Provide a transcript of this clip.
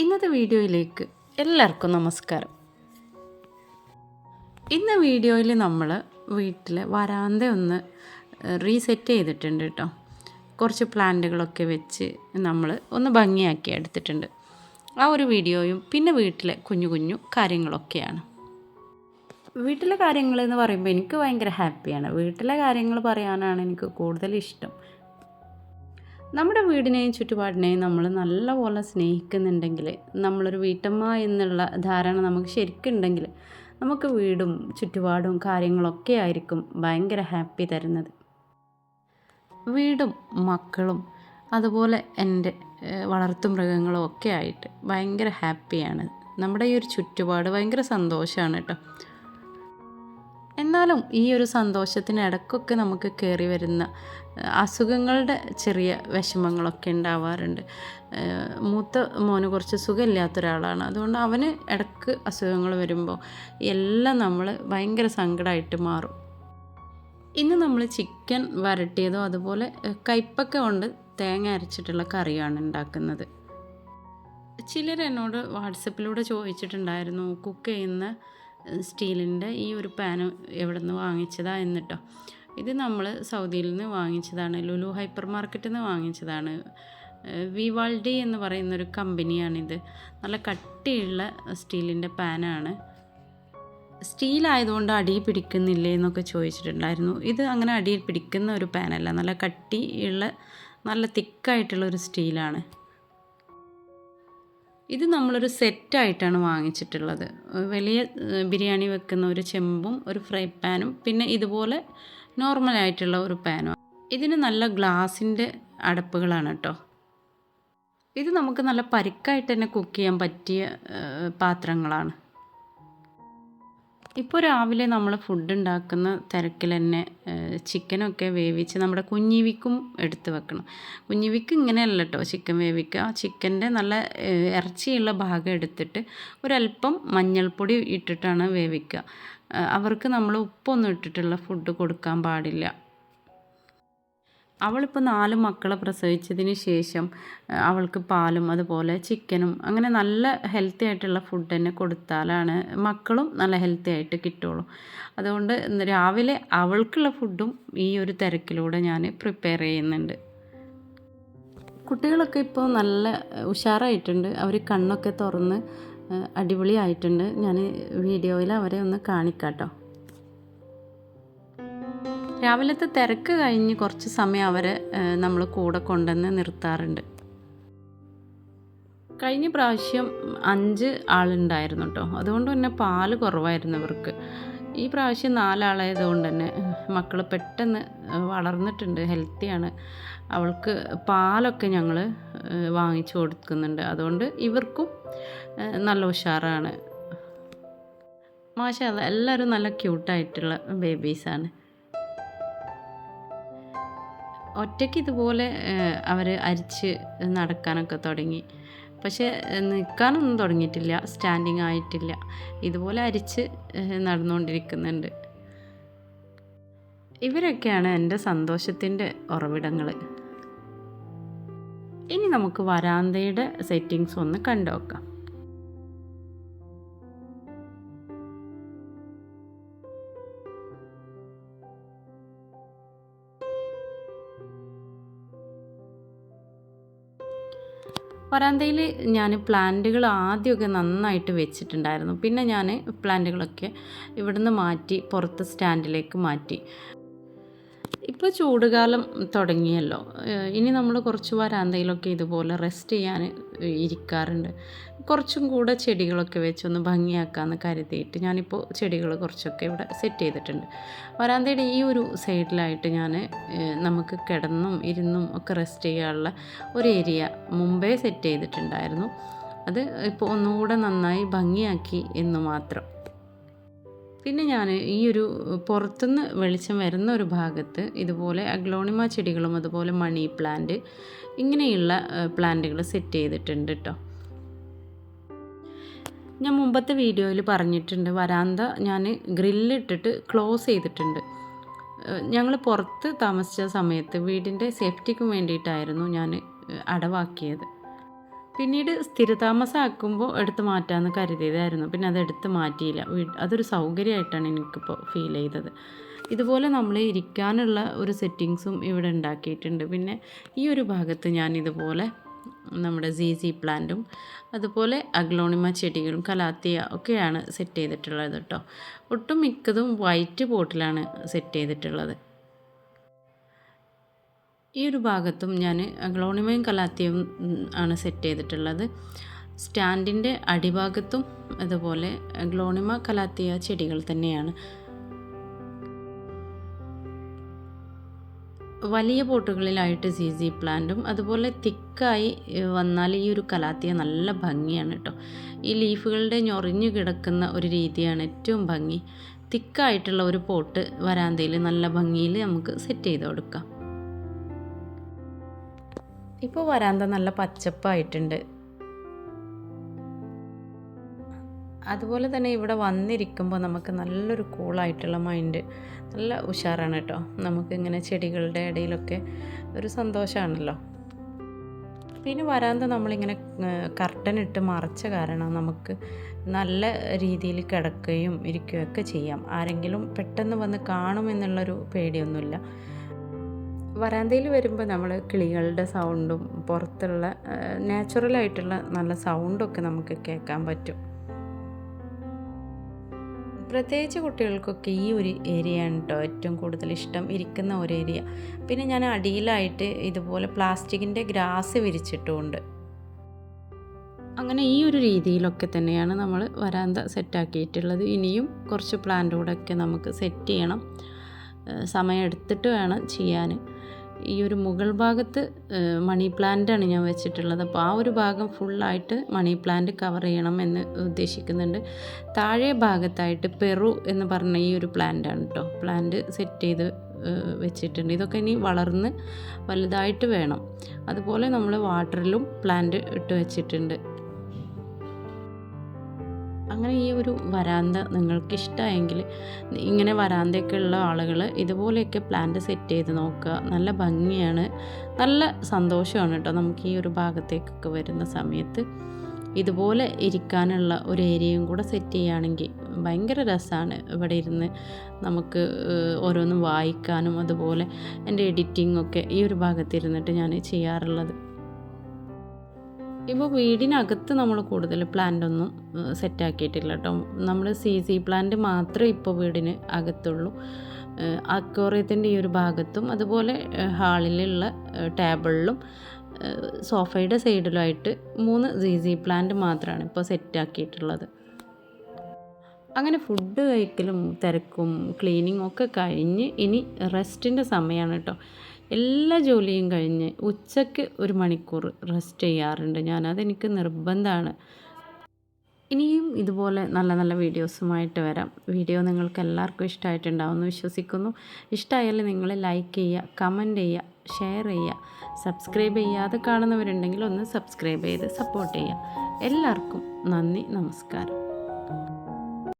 ഇന്നത്തെ വീഡിയോയിലേക്ക് എല്ലാവർക്കും നമസ്കാരം. ഇന്ന് വീഡിയോയിൽ നമ്മൾ വീട്ടിൽ വരാന്ത ഒന്ന് റീസെറ്റ് ചെയ്തിട്ടുണ്ട് കേട്ടോ കുറച്ച് പ്ലാന്റുകളൊക്കെ വെച്ച് നമ്മൾ ഒന്ന് ഭംഗിയാക്കി എടുത്തിട്ടുണ്ട്. ആ ഒരു വീഡിയോയും പിന്നെ വീട്ടിലെ കുഞ്ഞു കുഞ്ഞു കാര്യങ്ങളൊക്കെയാണ്. വീട്ടിലെ കാര്യങ്ങൾ എന്ന് പറയുമ്പോൾ എനിക്ക് ഭയങ്കര ഹാപ്പിയാണ് വീട്ടിലെ കാര്യങ്ങൾ പറയാനാണ് എനിക്ക് കൂടുതൽ ഇഷ്ടം. നമ്മുടെ വീടിനെയും ചുറ്റുപാടിനെയും നമ്മൾ നല്ലപോലെ സ്നേഹിക്കുന്നുണ്ടെങ്കിൽ നമ്മളൊരു വീട്ടമ്മ എന്നുള്ള ധാരണ നമുക്ക് ശരിക്കുണ്ടെങ്കിൽ നമുക്ക് വീടും ചുറ്റുപാടും കാര്യങ്ങളൊക്കെ ആയിരിക്കും ഭയങ്കര ഹാപ്പി തരുന്നത്. വീടും മക്കളും അതുപോലെ എന്റെ വളർത്തു മൃഗങ്ങളും ഒക്കെ ആയിട്ട് ഭയങ്കര ഹാപ്പിയാണ് നമ്മുടെ ഈ ഒരു ചുറ്റുപാട് ഭയങ്കര സന്തോഷമാണ് കേട്ടോ. എന്നാലും ഈ ഒരു സന്തോഷത്തിന് ഇടക്കൊക്കെ നമുക്ക് കയറി വരുന്ന അസുഖങ്ങളുടെ ചെറിയ വിഷമങ്ങളൊക്കെ ഉണ്ടാവാറുണ്ട്. മൂത്ത മോന് കുറച്ച് സുഖമില്ലാത്ത ഒരാളാണ് അതുകൊണ്ട് അവന് ഇടയ്ക്ക് അസുഖങ്ങൾ വരുമ്പോൾ എല്ലാം നമ്മൾ ഭയങ്കര സങ്കടമായിട്ട് മാറും. ഇന്ന് നമ്മൾ ചിക്കൻ വരട്ടിയതോ അതുപോലെ കയ്പ്പൊക്കെ കൊണ്ട് തേങ്ങ അരച്ചിട്ടുള്ള കറിയാണ് ഉണ്ടാക്കുന്നത്. ചിലർ എന്നോട് വാട്സപ്പിലൂടെ ചോദിച്ചിട്ടുണ്ടായിരുന്നു കുക്ക് ചെയ്യുന്ന സ്റ്റീലിന്റെ ഈ ഒരു പാന് എവിടെ നിന്ന് വാങ്ങിച്ചതാ എന്നിട്ടോ. ഇത് നമ്മൾ സൗദിയിൽ നിന്ന് വാങ്ങിച്ചതാണ് ലുലു ഹൈപ്പർ മാർക്കറ്റിൽ നിന്ന് വാങ്ങിച്ചതാണ്. വിവാൾഡി എന്ന് പറയുന്നൊരു കമ്പനിയാണിത്. നല്ല കട്ടിയുള്ള സ്റ്റീലിന്റെ പാനാണ്. സ്റ്റീലായതുകൊണ്ട് അടി പിടിക്കുന്നില്ലേ എന്നൊക്കെ ചോദിച്ചിട്ടുണ്ടായിരുന്നു. ഇത് അങ്ങനെ അടിയിൽ പിടിക്കുന്ന ഒരു പാനല്ല നല്ല കട്ടിയുള്ള നല്ല തിക്കായിട്ടുള്ള ഒരു സ്റ്റീലാണ്. ഇത് നമ്മളൊരു സെറ്റായിട്ടാണ് വാങ്ങിച്ചിട്ടുള്ളത്. വലിയ ബിരിയാണി വെക്കുന്ന ഒരു ചെമ്പും ഒരു ഫ്രൈ പാനും പിന്നെ ഇതുപോലെ നോർമലായിട്ടുള്ള ഒരു പാനും. ഇതിന് നല്ല ഗ്ലാസിന്റെ അടപ്പുകളാണ് കേട്ടോ. ഇത് നമുക്ക് നല്ല പരിക്കായിട്ട് തന്നെ കുക്ക് ചെയ്യാൻ പറ്റിയ പാത്രങ്ങളാണ്. ഇപ്പോൾ രാവിലെ നമ്മൾ ഫുഡ് ഉണ്ടാക്കുന്ന തിരക്കിൽ തന്നെ ചിക്കനൊക്കെ വേവിച്ച് നമ്മുടെ കുഞ്ഞിവിക്കും എടുത്ത് വെക്കണം. കുഞ്ഞിവിക്ക് ഇങ്ങനെയല്ല കേട്ടോ ചിക്കൻ വേവിക്കുക ചിക്കന്റെ നല്ല ഇറച്ചിയുള്ള ഭാഗം എടുത്തിട്ട് ഒരല്പം മഞ്ഞൾപ്പൊടി ഇട്ടിട്ടാണ് വേവിക്കുക അവർക്ക് നമ്മൾ ഉപ്പൊന്നും ഇട്ടിട്ടുള്ള ഫുഡ് കൊടുക്കാൻ പാടില്ല. അവളിപ്പോൾ നാല് മക്കളെ പ്രസവിച്ചതിന് ശേഷം അവൾക്ക് പാലും അതുപോലെ ചിക്കനും അങ്ങനെ നല്ല ഹെൽത്തി ആയിട്ടുള്ള ഫുഡ് തന്നെ കൊടുത്താലാണ് മക്കളും നല്ല ഹെൽത്തി ആയിട്ട് കിട്ടുള്ളൂ. അതുകൊണ്ട് രാവിലെ അവൾക്കുള്ള ഫുഡും ഈ ഒരു തിരക്കിലൂടെ ഞാൻ പ്രിപ്പയർ ചെയ്യുന്നുണ്ട്. കുട്ടികളൊക്കെ ഇപ്പോൾ നല്ല ഉഷാറായിട്ടുണ്ട്. അവർ കണ്ണൊക്കെ തുറന്ന് അടിപൊളിയായിട്ടുണ്ട്. ഞാൻ വീഡിയോയിൽ അവരെ ഒന്ന് കാണിക്കാട്ടോ. രാവിലത്തെ തിരക്ക് കഴിഞ്ഞ് കുറച്ച് സമയം അവരെ നമ്മൾ കൂടെ കൊണ്ടുവന്ന് നിർത്താറുണ്ട്. കഴിഞ്ഞ പ്രാവശ്യം അഞ്ച് ആളുണ്ടായിരുന്നു കേട്ടോ അതുകൊണ്ട് തന്നെ പാൽ കുറവായിരുന്നു ഇവർക്ക്. ഈ പ്രാവശ്യം നാലാളായതുകൊണ്ട് തന്നെ മക്കൾ പെട്ടെന്ന് വളർന്നിട്ടുണ്ട് ഹെൽത്തിയാണ്. അവൾക്ക് പാലൊക്കെ ഞങ്ങൾ വാങ്ങിച്ചു കൊടുക്കുന്നുണ്ട്. അതുകൊണ്ട് ഇവർക്കും നല്ല ഉഷാറാണ്. മാഷ എല്ലാവരും നല്ല ക്യൂട്ടായിട്ടുള്ള ബേബീസാണ് ഒറ്റയ്ക്ക് ഇതുപോലെ അവർ അരിച്ച് നടക്കാനൊക്കെ തുടങ്ങി. പക്ഷേ നിൽക്കാനൊന്നും തുടങ്ങിയിട്ടില്ല. സ്റ്റാൻഡിങ് ആയിട്ടില്ല. ഇതുപോലെ അരിച്ച് നടന്നുകൊണ്ടിരിക്കുന്നുണ്ട്. ഇവരൊക്കെയാണ് എന്റെ സന്തോഷത്തിന്റെ ഉറവിടങ്ങൾ ഇനി നമുക്ക് വരാന്തയുടെ സെറ്റിങ്സ് ഒന്ന് കണ്ടു നോക്കാം വരാന്തയിൽ ഞാൻ പ്ലാന്റുകൾ ആദ്യമൊക്കെ നന്നായിട്ട് വെച്ചിട്ടുണ്ടായിരുന്നു. പിന്നെ ഞാൻ പ്ലാന്റുകളൊക്കെ ഇവിടുന്ന് മാറ്റി പുറത്ത് സ്റ്റാൻഡിലേക്ക് മാറ്റി. ഇപ്പോൾ ചൂടുകാലം തുടങ്ങിയല്ലോ. ഇനി നമ്മൾ കുറച്ച് വരാന്തയിലൊക്കെ ഇതുപോലെ റെസ്റ്റ് ചെയ്യാൻ ഇരിക്കാറുണ്ട്. കുറച്ചും കൂടെ ചെടികളൊക്കെ വെച്ചൊന്ന് ഭംഗിയാക്കാമെന്ന് കരുതിയിട്ട് ഞാനിപ്പോൾ ചെടികൾ കുറച്ചൊക്കെ ഇവിടെ സെറ്റ് ചെയ്തിട്ടുണ്ട്. വരാന്തയുടെ ഈ ഒരു സൈഡിലായിട്ട് ഞാൻ നമുക്ക് കിടന്നും ഇരുന്നും ഒക്കെ റെസ്റ്റ് ചെയ്യാനുള്ള ഒരു ഏരിയ മുമ്പേ സെറ്റ് ചെയ്തിട്ടുണ്ടായിരുന്നു. അത് ഇപ്പോൾ ഒന്നുകൂടെ നന്നായി ഭംഗിയാക്കി എന്ന് മാത്രം. പിന്നെ ഞാൻ ഈ ഒരു പുറത്തുനിന്ന് വെളിച്ചം വരുന്ന ഒരു ഭാഗത്ത് ഇതുപോലെ അഗ്ലോണിമ ചെടികളും അതുപോലെ മണി പ്ലാന്റ് ഇങ്ങനെയുള്ള പ്ലാന്റുകൾ സെറ്റ് ചെയ്തിട്ടുണ്ട് കേട്ടോ ഞാൻ മുമ്പത്തെ വീഡിയോയിൽ പറഞ്ഞിട്ടുണ്ട് വരാന്ത ഞാൻ ഗ്രില്ലിട്ടിട്ട് ക്ലോസ് ചെയ്തിട്ടുണ്ട്. ഞങ്ങൾ പുറത്ത് താമസിച്ച സമയത്ത് വീടിന്റെ സേഫ്റ്റിക്ക് വേണ്ടിയിട്ടായിരുന്നു ഞാൻ അടവാക്കിയത്. പിന്നീട് സ്ഥിരതാമസമാക്കുമ്പോൾ എടുത്ത് മാറ്റാമെന്ന് കരുതിയതായിരുന്നു. പിന്നെ അത് എടുത്ത് മാറ്റിയില്ല. അതൊരു സൗകര്യമായിട്ടാണ് എനിക്കിപ്പോൾ ഫീൽ ചെയ്തത്. ഇതുപോലെ നമ്മൾ ഇരിക്കാനുള്ള ഒരു സെറ്റിങ്സും ഇവിടെ ഉണ്ടാക്കിയിട്ടുണ്ട്. പിന്നെ ഈ ഒരു ഭാഗത്ത് ഞാൻ ഇതുപോലെ നമ്മുടെ സി സി പ്ലാന്റും അതുപോലെ അഗ്ലോണിമ ചെടികളും കലാത്തിയ ഒക്കെയാണ് സെറ്റ് ചെയ്തിട്ടുള്ളത് കേട്ടോ ഒട്ടും മിക്കതും വൈറ്റ് പോട്ടിലാണ് സെറ്റ് ചെയ്തിട്ടുള്ളത്. ഈ ഒരു ഭാഗത്തും ഞാൻ ഗ്ലോണിമയും കലാത്തിയും ആണ് സെറ്റ് ചെയ്തിട്ടുള്ളത്. സ്റ്റാൻഡിന്റെ അടിഭാഗത്തും അതുപോലെ ഗ്ലോണിമ കലാത്തിയ ചെടികൾ തന്നെയാണ്. വലിയ പോട്ടുകളിലായിട്ട് സി സി പ്ലാന്റും അതുപോലെ തിക്കായി വന്നാൽ ഈ ഒരു കലാത്തിയ നല്ല ഭംഗിയാണ് കേട്ടോ ഈ ലീഫുകളുടെ ഞൊറിഞ്ഞു കിടക്കുന്ന ഒരു രീതിയാണ് ഏറ്റവും ഭംഗി. തിക്കായിട്ടുള്ള ഒരു പോട്ട് വരാന്തയിൽ നല്ല ഭംഗിയിൽ നമുക്ക് സെറ്റ് ചെയ്ത് കൊടുക്കാം. ഇപ്പോൾ വരാന്ത നല്ല പച്ചപ്പായിട്ടുണ്ട്. അതുപോലെ തന്നെ ഇവിടെ വന്നിരിക്കുമ്പോൾ നമുക്ക് നല്ലൊരു കൂളായിട്ടുള്ള മൈൻഡ് നല്ല ഉഷാറാണ് കേട്ടോ. നമുക്കിങ്ങനെ ചെടികളുടെ ഇടയിലൊക്കെ ഒരു സന്തോഷമാണല്ലോ പിന്നെ വരാന്ത നമ്മളിങ്ങനെ കർട്ടൻ ഇട്ട് മറച്ച കാരണം നമുക്ക് നല്ല രീതിയിൽ കിടക്കുകയും ഇരിക്കുകയൊക്കെ ചെയ്യാം. ആരെങ്കിലും പെട്ടെന്ന് വന്ന് കാണുമെന്നുള്ളൊരു പേടിയൊന്നുമില്ല. വരാന്തയിൽ വരുമ്പോൾ നമ്മൾ കിളികളുടെ സൗണ്ടും പുറത്തുള്ള നാച്ചുറലായിട്ടുള്ള നല്ല സൗണ്ടൊക്കെ നമുക്ക് കേൾക്കാൻ പറ്റും. പ്രത്യേകിച്ച് കുട്ടികൾക്കൊക്കെ ഈ ഒരു ഏരിയ ആണ് കേട്ടോ ഏറ്റവും കൂടുതൽ ഇഷ്ടം. ഇരിക്കുന്ന ഒരു ഏരിയ പിന്നെ ഞാൻ അടിയിലായിട്ട് ഇതുപോലെ പ്ലാസ്റ്റിക്കിന്റെ ഗ്രാസ് വിരിച്ചിട്ടുമുണ്ട്. അങ്ങനെ ഈ ഒരു രീതിയിലൊക്കെ തന്നെയാണ് നമ്മൾ വരാന്ത സെറ്റാക്കിയിട്ടുള്ളത് ഇനിയും കുറച്ച് പ്ലാന്റോടൊക്കെ നമുക്ക് സെറ്റ് ചെയ്യണം. സമയം എടുത്തിട്ട് വേണം ചെയ്യാൻ. ഈ ഒരു മുകൾ ഭാഗത്ത് മണി പ്ലാന്റാണ് ഞാൻ വെച്ചിട്ടുള്ളത്. അപ്പോൾ ആ ഒരു ഭാഗം ഫുള്ളായിട്ട് മണി പ്ലാന്റ് കവർ ചെയ്യണം എന്ന് ഉദ്ദേശിക്കുന്നുണ്ട്. താഴെ ഭാഗത്തായിട്ട് പെറു എന്ന് പറഞ്ഞ ഈ ഒരു പ്ലാന്റാണ് കേട്ടോ പ്ലാന്റ് സെറ്റ് ചെയ്ത് വെച്ചിട്ടുണ്ട്. ഇതൊക്കെ ഇനി വളർന്ന് വലുതായിട്ട് വേണം. അതുപോലെ നമ്മൾ വാട്ടറിലും പ്ലാന്റ് ഇട്ട് വെച്ചിട്ടുണ്ട്. അങ്ങനെ ഈ ഒരു വരാന്ത നിങ്ങൾക്ക് ഇഷ്ടമായെങ്കിൽ ഇങ്ങനെ വരാന്തയൊക്കെ ഉള്ള ആളുകൾ ഇതുപോലെയൊക്കെ പ്ലാന്റ് സെറ്റ് ചെയ്ത് നോക്കുക. നല്ല ഭംഗിയാണ്. നല്ല സന്തോഷമാണ് കേട്ടോ നമുക്ക് ഈ ഒരു ഭാഗത്തേക്കൊക്കെ വരുന്ന സമയത്ത്. ഇതുപോലെ ഇരിക്കാനുള്ള ഒരു ഏരിയയും കൂടെ സെറ്റ് ചെയ്യുകയാണെങ്കിൽ ഭയങ്കര രസമാണ്. ഇവിടെ ഇരുന്ന് നമുക്ക് ഓരോന്നും വായിക്കാനും അതുപോലെ എന്റെ എഡിറ്റിംഗ് ഒക്കെ ഈ ഒരു ഭാഗത്തിരുന്നിട്ട് ഞാൻ ചെയ്യാറുള്ളത്. ഇപ്പോൾ വീടിനകത്ത് നമ്മൾ കൂടുതൽ പ്ലാന്റ് ഒന്നും സെറ്റാക്കിയിട്ടില്ല കേട്ടോ നമ്മൾ സി സി പ്ലാന്റ് മാത്രമേ ഇപ്പോൾ വീടിന് അകത്തുള്ളൂ. അക്വോറിയത്തിന്റെ ഈ ഒരു ഭാഗത്തും അതുപോലെ ഹാളിലുള്ള ടേബിളിലും സോഫയുടെ സൈഡിലുമായിട്ട് മൂന്ന് സി സി പ്ലാന്റ് മാത്രമാണ് ഇപ്പോൾ സെറ്റാക്കിയിട്ടുള്ളത് അങ്ങനെ ഫുഡ് കഴിക്കലും തിരക്കും ക്ലീനിങ്ങും ഒക്കെ കഴിഞ്ഞ് ഇനി റെസ്റ്റിന്റെ സമയമാണ് കേട്ടോ എല്ലാ ജോലിയും കഴിഞ്ഞ് ഉച്ചയ്ക്ക് ഒരു മണിക്കൂർ റെസ്റ്റ് ചെയ്യാറുണ്ട്. ഞാൻ അതെനിക്ക് നിർബന്ധമാണ്. ഇനിയും ഇതുപോലെ നല്ല നല്ല വീഡിയോസുമായിട്ട് വരാം. വീഡിയോ നിങ്ങൾക്ക് എല്ലാവർക്കും ഇഷ്ടമായിട്ടുണ്ടാവുമെന്ന് വിശ്വസിക്കുന്നു. ഇഷ്ടമായാൽ നിങ്ങൾ ലൈക്ക് ചെയ്യുക കമന്റ് ചെയ്യുക ഷെയർ ചെയ്യുക. സബ്സ്ക്രൈബ് ചെയ്യാതെ കാണുന്നവരുണ്ടെങ്കിൽ ഒന്ന് സബ്സ്ക്രൈബ് ചെയ്ത് സപ്പോർട്ട് ചെയ്യുക. എല്ലാവർക്കും നന്ദി നമസ്കാരം.